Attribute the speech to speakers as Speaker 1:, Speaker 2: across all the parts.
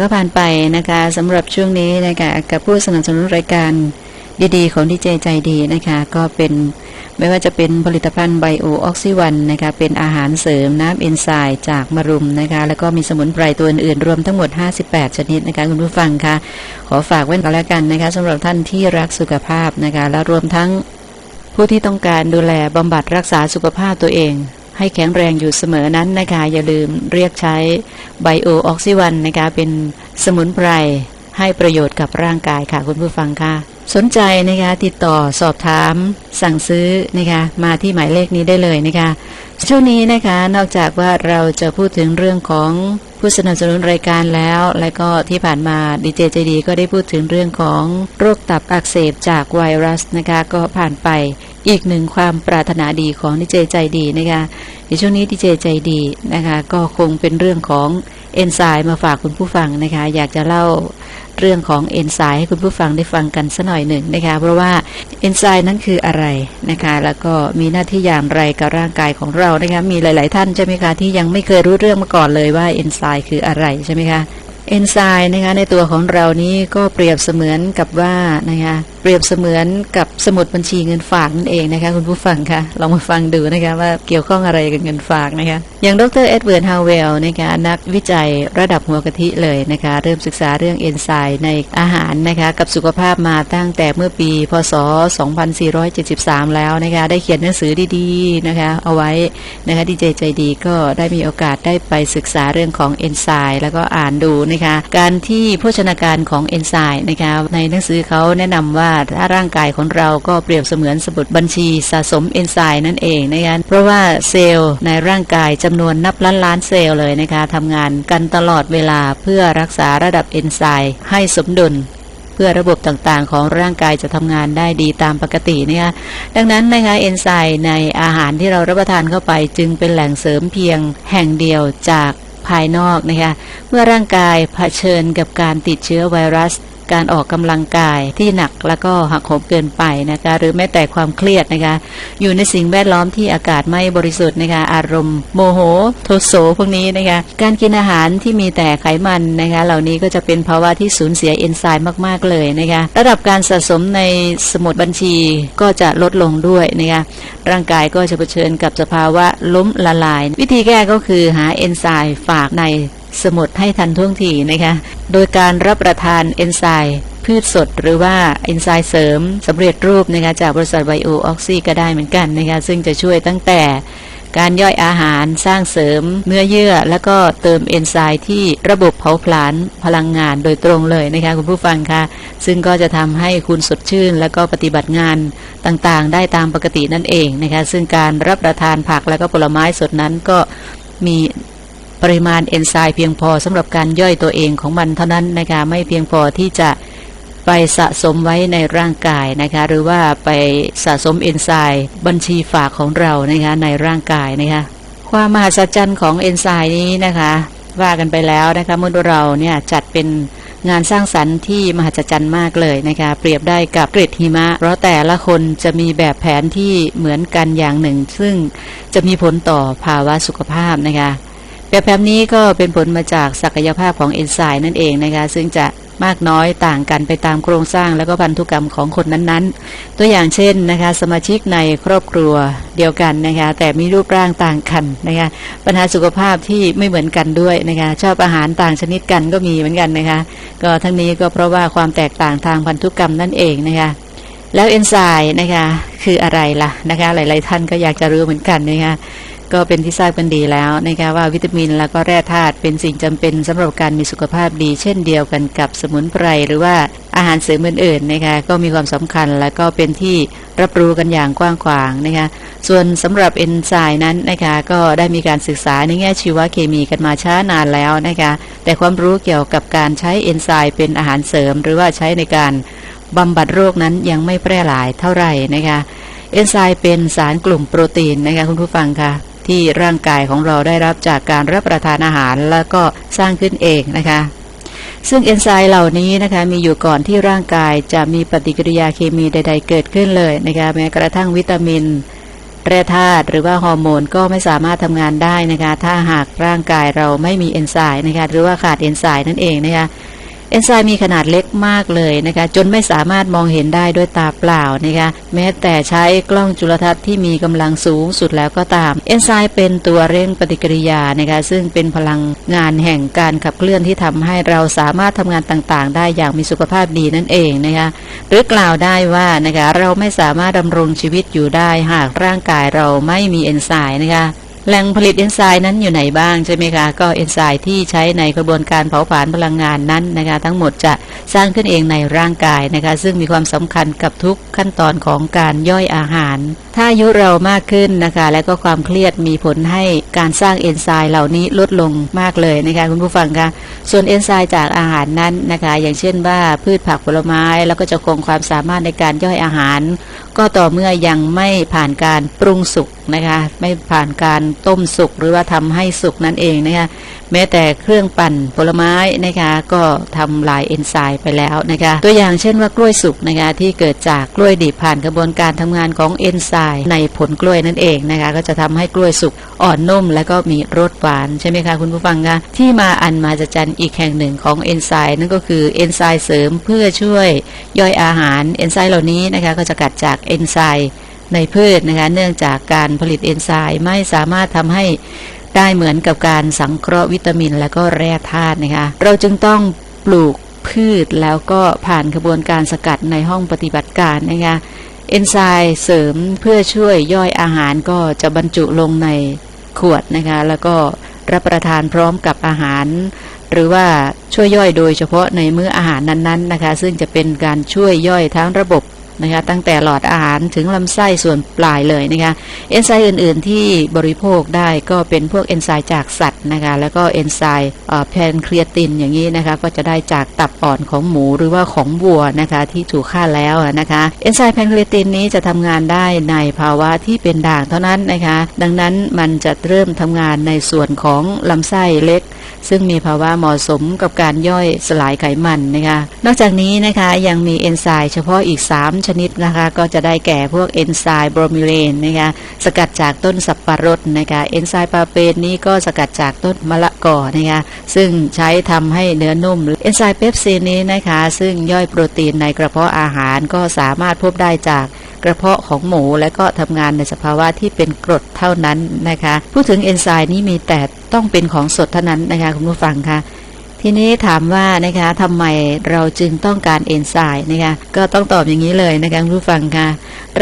Speaker 1: ก็ผ่านไปนะคะสำหรับช่วงนี้นะคะกับผู้สนับสนุนรายการดีๆ ของดีเจใจดีนะคะก็เป็นไม่ว่าจะเป็นผลิตภัณฑ์ไบโอออกซิวันนะคะเป็นอาหารเสริมน้ำเอนไซม์จากมะรุมนะคะแล้วก็มีสมุนไพรตัวอื่นๆ รวมทั้งหมด 58 ชนิดนะคะคุณผู้ฟังคะขอฝากไว้กันแล้วกันนะคะสำหรับท่านที่รักสุขภาพนะคะและรวมทั้งผู้ที่ต้องการดูแลบำบัดรักษาสุขภาพตัวเอง ให้แข็งแรงอยู่เสมอนั้นนะคะอย่าลืมเรียกใช้ไบโอออกซิวันนะคะเป็นสมุนไพรให้ประโยชน์กับร่างกายค่ะคุณผู้ฟังค่ะ สนใจนะคะติดต่อสอบถาม สั่งซื้อนะคะมาที่หมายเลขนี้ได้เลยนะคะช่วงนี้นะคะนอกจากว่าเราจะพูดถึงเรื่องของผู้สนับสนุนรายการแล้ว และก็ที่ผ่านมาดีเจใจดีก็ได้พูดถึงเรื่องของโรคตับอักเสบจากไวรัสนะคะก็ผ่านไปอีกหนึ่งความปรารถนาดีของดีเจใจดีนะคะ ในช่วงนี้ดีเจใจดีนะคะก็คงเป็นเรื่องของเอนไซม์มาฝากคุณผู้ฟังนะคะอยากจะเล่าเรื่องของเอนไซม์ให้คุณผู้ฟังได้ฟังกันสักหน่อยหนึ่งนะคะเพราะว่าเอนไซม์นั้นคืออะไรนะคะแล้วก็มีหน้าที่อย่างไรกับร่างกายของเรานะคะมีหลาย ๆ ท่านใช่ไหมคะที่ยังไม่เคยรู้เรื่องมาก่อนเลยว่าเอนไซม์คืออะไรใช่ไหมคะ เอนไซม์นะคะในตัวของเรานี้ก็เปรียบเสมือนกับว่านะคะเปรียบเสมือนกับสมุดบัญชีเงินฝากนั่นเองนะคะคุณผู้ฟังคะลองมาฟังดูนะคะว่าเกี่ยวข้องอะไรกับเงินฝากนะคะอย่างดรเอ็ดเวิร์ดฮาวเวลนะคะนักวิจัยระดับหัวกะทิเลยนะคะเริ่มศึกษาเรื่องเอนไซม์ในอาหารนะคะกับสุขภาพมาตั้งแต่เมื่อปี พศ 2473 แล้วนะคะได้เขียนหนังสือดีๆนะคะเอาไว้นะคะดีเจใจดีก็ได้มีโอกาสได้ไปศึกษาเรื่องของเอนไซม์แล้วก็อ่านดูนะคะ การที่โภชนาการของเอนไซม์นะคะในหนังสือเขาแนะนำว่าถ้าร่างกายของเราก็เปรียบเสมือนสมุดบัญชีสะสมเอนไซม์นั่นเองนะคะเพราะว่าเซลล์ในร่างกายจำนวนนับล้านล้านเซลล์เลยนะคะทำงานกันตลอดเวลาเพื่อรักษาระดับเอนไซม์ให้สมดุลเพื่อระบบต่างๆ ของร่างกายจะทำงานได้ดีตามปกตินะคะดังนั้นนะคะเอนไซม์ในอาหารที่เรารับประทานเข้าไป จึงเป็นแหล่งเสริมเพียงแห่งเดียวจาก ภายนอกนะคะ เมื่อร่างกายเผชิญกับการติดเชื้อไวรัส การออกกำลังกายที่หนักแล้วก็หักโหมเกินไปนะคะหรือแม้แต่ความเครียดนะคะอยู่ในสิ่งแวดล้อมที่อากาศไม่บริสุทธิ์นะคะอารมณ์โมโห โทโสพวกนี้นะคะการกินอาหารที่มีแต่ไขมันนะคะเหล่านี้ก็จะเป็นภาวะที่สูญเสียเอนไซม์มากๆเลยนะคะระดับการสะสมในสมุดบัญชีก็จะลดลงด้วยนะคะร่างกายก็จะเผชิญกับสภาวะล้มละลาย วิธีแก้ก็คือหาเอนไซม์ฝากใน สมุดให้ทันท่วงทีนะคะ โดยการรับประทานเอนไซม์พืชสดหรือว่าเอนไซม์เสริมสำเร็จรูปนะคะจากบริษัทไบโอออกซิก็ได้เหมือนกันนะคะซึ่งจะช่วยตั้งแต่การย่อยอาหารสร้างเสริมเนื้อเยื่อ แล้วก็เติมเอนไซม์ที่ระบบเผาผลาญพลังงานโดยตรงเลยนะคะคุณผู้ฟังคะซึ่งก็จะทำให้คุณสดชื่น แล้วก็ปฏิบัติงานต่างๆ ได้ตามปกตินั่นเองนะคะซึ่งการรับประทานผักแล้วก็ผลไม้สดนั้นก็มี ปริมาณเอนไซม์เพียงพอสำหรับการย่อยตัวเองของมันเท่านั้นนะคะไม่เพียงพอที่จะไปสะสมไว้ในร่างกายนะคะหรือว่าไปสะสมเอนไซม์บัญชีฝากของเรานะคะในร่างกายนะคะความมหัศจรรย์ของเอนไซม์นี้นะคะว่ากันไปแล้วนะคะเมื่อเราเนี่ยจัดเป็นงานสร้างสรรค์ที่มหัศจรรย์มากเลยนะคะเปรียบได้กับเกร็ดหิมะ เพราะแต่ละคนจะมีแบบแผนที่เหมือนกันอย่างหนึ่ง ซึ่งจะมีผลต่อภาวะสุขภาพนะคะ แบบแบบนี้ก็เป็นผลมาจากศักยภาพของเอนไซม์นั่นเองนะคะ ซึ่งจะมากน้อยต่างกันไปตามโครงสร้างและก็พันธุกรรมของคนนั้นๆ ตัวอย่างเช่นนะคะ สมาชิกในครอบครัวเดียวกันนะคะ แต่มีรูปร่างต่างกันนะคะ ปัญหาสุขภาพที่ไม่เหมือนกันด้วยนะคะ ชอบอาหารต่างชนิดกันก็มีเหมือนกันนะคะ ก็ทั้งนี้ก็เพราะว่าความแตกต่างทางพันธุกรรมนั่นเองนะคะแล้วเอนไซม์นะคะคืออะไรล่ะนะคะ หลาย ๆ ท่านก็อยากจะรู้เหมือนกันนะคะ ก็เป็นที่ทราบกันดีแล้วนะคะว่าวิตามินแล้วก็แร่ธาตุเป็นสิ่งจำเป็นสำหรับการมีสุขภาพดี เช่นเดียวกันกับสมุนไพรหรือว่าอาหารเสริมอื่นๆนะคะก็มีความสำคัญและก็เป็นที่รับรู้กันอย่างกว้างขวางนะคะส่วนสำหรับเอนไซม์นั้นนะคะก็ได้มีการศึกษาในแง่ชีวเคมีกันมาช้านานแล้วนะคะแต่ความรู้เกี่ยวกับการใช้เอนไซม์เป็นอาหารเสริม หรือว่าใช้ในการบำบัดโรคนั้นยังไม่แพร่หลายเท่าไหร่นะคะเอนไซม์เป็นสารกลุ่มโปรตีนนะคะคุณผู้ฟังคะ ที่ร่างกายของเราได้รับจากการรับประทานอาหารแล้วก็สร้างขึ้นเองนะคะ ซึ่งเอนไซม์เหล่านี้นะคะมีอยู่ก่อนที่ร่างกายจะมีปฏิกิริยาเคมีใด ๆ เกิดขึ้นเลยนะคะแม้กระทั่งวิตามินแร่ธาตุหรือว่าฮอร์โมนก็ไม่สามารถทำงานได้นะคะ ถ้าหากร่างกายเราไม่มีเอนไซม์นะคะหรือว่าขาดเอนไซม์นั่นเองนะคะ เอนไซม์มีขนาดเล็กมากเลยนะคะจนไม่สามารถมองเห็นได้ด้วยตาเปล่านะคะแม้แต่ใช้กล้องจุลทรรศน์ที่มีกำลังสูงสุดแล้วก็ตาม เอนไซม์เป็นตัวเร่งปฏิกิริยานะคะซึ่งเป็นพลังงานแห่งการขับเคลื่อนที่ทำให้เราสามารถทำงานต่างๆ ได้อย่างมีสุขภาพดีนั่นเองนะคะหรือกล่าวได้ว่านะคะเราไม่สามารถดำรงชีวิตอยู่ได้หากร่างกายเราไม่มีเอนไซม์นะคะ แหล่งผลิตเอนไซม์นั้นอยู่ไหนบ้างใช่ไหมคะ ก็เอนไซม์ที่ใช้ในกระบวนการเผาผลาญพลังงานนั้นนะคะ ทั้งหมดจะสร้างขึ้นเองในร่างกายนะคะ ซึ่งมีความสำคัญกับทุกขั้นตอนของการย่อยอาหารถ้าอายุเรามากขึ้นนะคะ และก็ความเครียดมีผลให้การสร้างเอนไซม์เหล่านี้ลดลงมากเลยนะคะคุณผู้ฟังคะส่วนเอนไซม์จากอาหารนั้นนะคะ อย่างเช่นว่าพืชผักผลไม้ แล้วก็จะคงความสามารถในการย่อยอาหาร ก็ต่อเมื่อยังไม่ผ่านการปรุงสุกนะคะ ไม่ผ่านการต้มสุกหรือว่าทำให้สุกนั่นเองนะคะแม้แต่เครื่องปั่นผลไม้นะคะ ก็ทำลายเอนไซม์ไปแล้วนะคะ ตัวอย่างเช่นว่ากล้วยสุกนะคะที่เกิดจากกล้วยดิบผ่านกระบวนการทำงานของเอนไซม์ในผลกล้วยนั่นเองนะคะ ก็จะทำให้กล้วยสุกอ่อนนุ่ม และก็มีรสหวานใช่ไหมคะคุณผู้ฟังคะที่มาอันมาจะจันอีกแห่งหนึ่งของเอนไซม์นั่นก็คือเอนไซม์เสริมเพื่อช่วยย่อยอาหารเอนไซม์เหล่านี้นะคะก็จะกัดจากเอนไซม์ในพืชนะคะเนื่องจากการผลิตเอนไซม์ไม่สามารถทำให้ได้เหมือนกับการสังเคราะห์วิตามิน และก็แร่ธาตุนะคะ เราจึงต้องปลูกพืชแล้วก็ผ่านกระบวนการสกัดในห้องปฏิบัติการนะคะ เอนไซม์เสริมเพื่อช่วยย่อยอาหารก็จะบรรจุลงในขวดนะคะ แล้วก็รับประทานพร้อมกับอาหาร หรือว่าช่วยย่อยโดยเฉพาะในมื้ออาหารนั้นๆนะคะ ซึ่งจะเป็นการช่วยย่อยทั้งระบบ นะคะตั้งแต่หลอดอาหารถึงลำไส้ส่วนปลายเลยนะคะเอนไซม์อื่น ๆ ที่บริโภคได้ก็เป็นพวกเอนไซม์จากสัตว์นะคะแล้วก็เอนไซม์แพนครียตินอย่างนี้นะคะก็จะได้จากตับอ่อนของหมูหรือว่าของวัวนะคะที่ถูกฆ่าแล้วนะคะเอนไซม์แพนครียตินนี้จะทำงานได้ในภาวะที่เป็นด่างเท่านั้นนะคะดังนั้นมันจะเริ่มทำงานในส่วนของลำไส้เล็ก ซึ่งมีภาวะเหมาะสมกับการย่อยสลายไขมันนะคะ นอกจากนี้นะคะยังมีเอนไซม์เฉพาะอีก 3 ชนิดนะคะ ก็จะได้แก่พวกเอนไซม์โบรมิเลนนะคะสกัดจากต้นสับปะรดนะคะเอนไซม์ปาเปนนี้ก็สกัดจากต้นมะละกอนะคะซึ่งใช้ทำให้เนื้อนุ่มเอนไซม์เปปซีนนี้นะคะ ซึ่งย่อยโปรตีนในกระเพาะอาหารก็สามารถพบได้จาก กระเพาะของหมูและก็ทำงานในสภาวะที่เป็นกรดเท่านั้นนะคะ พูดถึงเอนไซม์นี้มีแต่ต้องเป็นของสดเท่านั้นนะคะคุณผู้ฟังคะ ทีนี้ถามว่านะคะทำไมเราจึงต้องการเอนไซม์นะคะก็ต้องตอบอย่างนี้เลยนะคะผู้ฟังคะ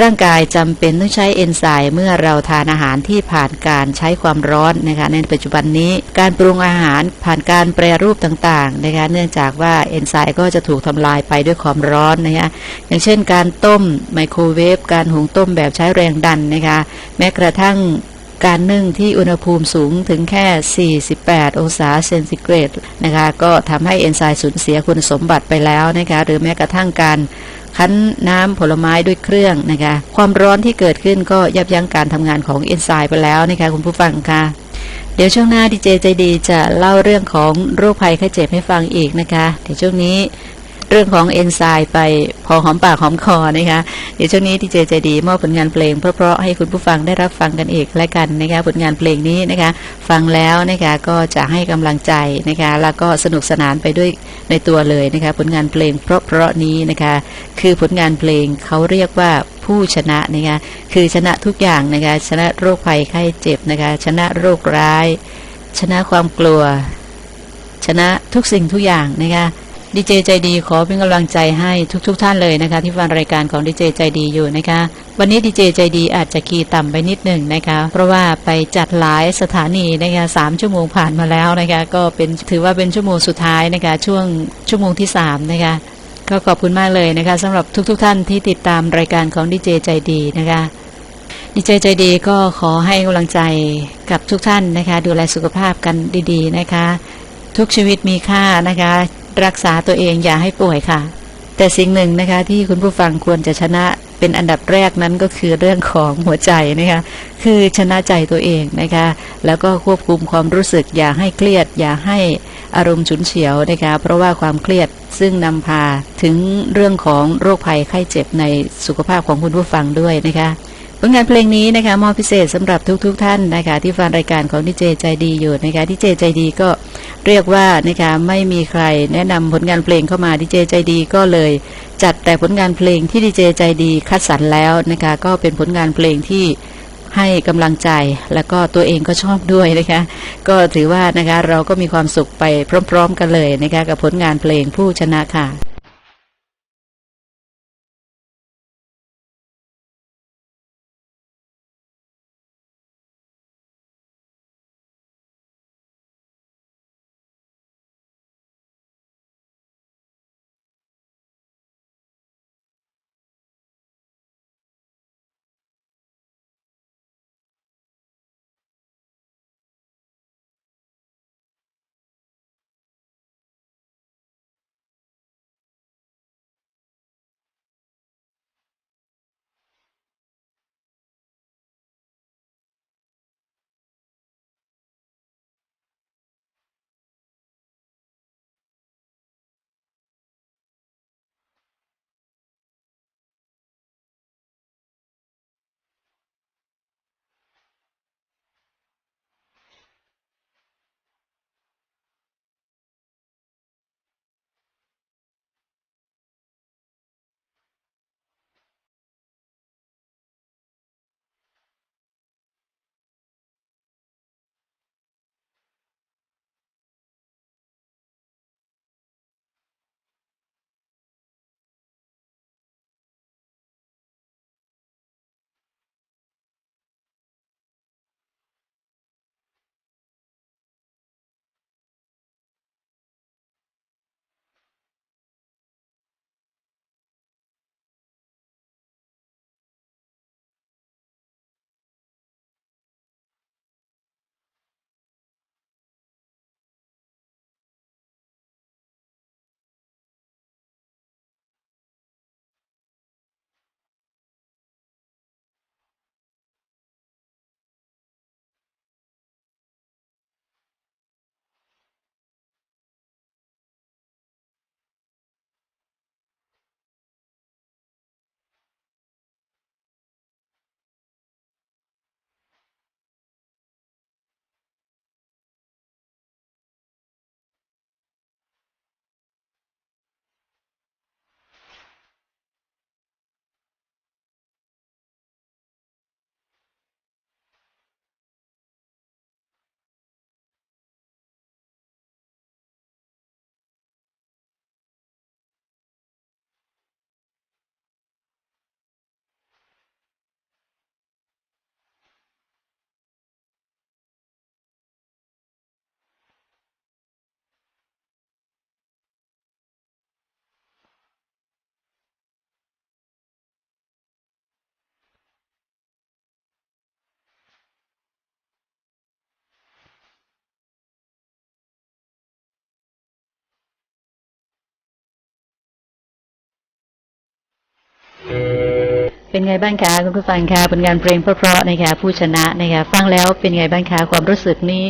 Speaker 1: ร่างกายจำเป็นต้องใช้เอนไซม์เมื่อเราทานอาหารที่ผ่านการใช้ความร้อนนะคะในปัจจุบันนี้การปรุงอาหารผ่านการแปรรูปต่างๆนะคะเนื่องจากว่าเอนไซม์ก็จะถูกทำลายไปด้วยความร้อนนะคะอย่างเช่น การต้มไมโครเวฟการหุงต้มแบบใช้แรงดันนะคะแม้กระทั่ง การนึ่งที่อุณหภูมิสูงถึงแค่ 48 องศาเซนติเกรดนะคะก็ทำให้เอนไซม์สูญเสียคุณสมบัติไปแล้วนะคะหรือแม้กระทั่งการคั้นน้ำผลไม้ด้วยเครื่องนะคะความร้อนที่เกิดขึ้นก็ยับยั้งการทำงานของเอนไซม์ไปแล้วนะคะคุณผู้ฟังค่ะเดี๋ยวช่วงหน้าดีเจใจดีจะเล่าเรื่องของโรคภัยไข้เจ็บให้ฟังอีกนะคะ เดี๋ยวช่วงนี้ เรื่องของเอนไซม์ไปพอหอมปากหอมคอนะคะเดี๋ยวช่วงนี้ดีเจใจดีมอบผลงานเพลงเพราะๆให้คุณผู้ฟังได้รับฟังกันอีกและกันนะคะผลงานเพลงนี้นะคะฟังแล้วนะคะก็จะให้กำลังใจนะคะแล้วก็สนุกสนานไปด้วยในตัวเลยนะคะผลงานเพลงเพราะๆนี้นะคะคือผลงานเพลงเขาเรียกว่าผู้ชนะนะคะคือชนะทุกอย่างนะคะชนะโรคภัยไข้เจ็บนะคะชนะโรคร้าย ชนะความกลัว ชนะทุกสิ่งทุกอย่างนะคะ ดีเจใจดีขอเป็นกำลังใจให้ทุกๆทท่านเลยนะคะ ที่ฟังรายการของดีเจใจดีอยู่นะคะ วันนี้ดีเจใจดีอาจจะคีย์ต่ำไปนิดหนึ่งนะคะ เพราะว่าไปจัดหลายสถานีนะคะสามชั่วโมงผ่านมาแล้วนะคะ ก็เป็นถือว่าเป็นชั่วโมงสุดท้ายนะคะ ช่วงชั่วโมงที่สามนะคะก็ขอบคุณมากเลยนะคะสำหรับทุกๆทท่านที่ติดตามรายการของดีเจใจดีนะคะดีเจใจดีก็ขอให้กำลังใจกับทุกท่านนะคะ ดูแลสุขภาพกันดี ๆ นะคะ ทุกชีวิตมีค่านะคะ รักษาตัวเองอย่าให้ป่วยค่ะ แต่สิ่งหนึ่งนะคะ ที่คุณผู้ฟังควรจะชนะเป็นอันดับแรกนั้นก็คือเรื่องของหัวใจนะคะคือชนะใจตัวเองนะคะ แล้วก็ควบคุมความรู้สึก อย่าให้เครียด อย่าให้อารมณ์ฉุนเฉียวนะคะ เพราะว่าความเครียดซึ่งนำพาถึงเรื่องของโรคภัยไข้เจ็บในสุขภาพของคุณผู้ฟังด้วยนะคะ ผลงานเพลงนี้นะคะมอบพิเศษสำหรับทุกๆทท่านนะคะ ที่ฟังรายการของดีเจใจดีอยู่นะคะดีเจใจดีก็เรียกว่านะคะไม่มีใครแนะนำผลงานเพลงเข้ามาดีเจใจดีก็เลย จัดแต่ผลงานเพลงที่ดีเจใจดีคัดสรรแล้วนะคะก็เป็นผลงานเพลงที่ให้กำลังใจแล้วก็ตัวเองก็ชอบด้วยนะคะ ก็ถือว่านะคะเราก็มีความสุขไปพร้อม ๆ กันเลยนะคะกับผลงานเพลงผู้ชนะค่ะ เป็นไงบ้างคะคุณผู้ฟังคะผลงานเพลงเพราะๆนะคะผู้ชนะนะคะฟังแล้วเป็นไงบ้างคะความรู้สึกนี้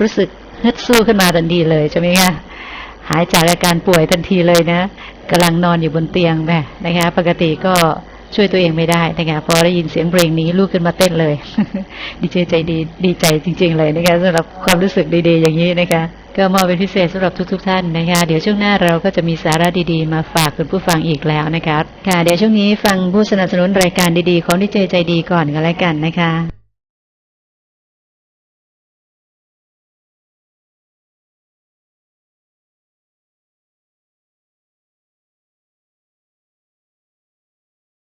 Speaker 1: รู้สึกฮึดสู้ขึ้นมาทันทีเลยใช่ไหมคะหายจากอาการป่วยทันทีเลยนะกำลังนอนอยู่บนเตียงแบบนะคะ ปกติก็ช่วยตัวเองไม่ได้นะคะพอได้ยินเสียงเพลงนี้ลุกขึ้นมาเต้นเลย ดีใจใจดีดีใจจริง ๆ เลยนะคะสำหรับความรู้สึกดีๆ อย่างนี้นะคะ ก็มอบเป็นพิเศษสำหรับทุก ๆ ท่านนะคะ เดี๋ยวช่วงหน้าเราก็จะมีสาระดีๆ มาฝากคุณผู้ฟังอีกแล้วนะคะค่ะ เดี๋ยวช่วงนี้ฟังผู้สนับสนุนรายการดีๆของดีเจใจดีก่อนกันแล้วกันนะคะ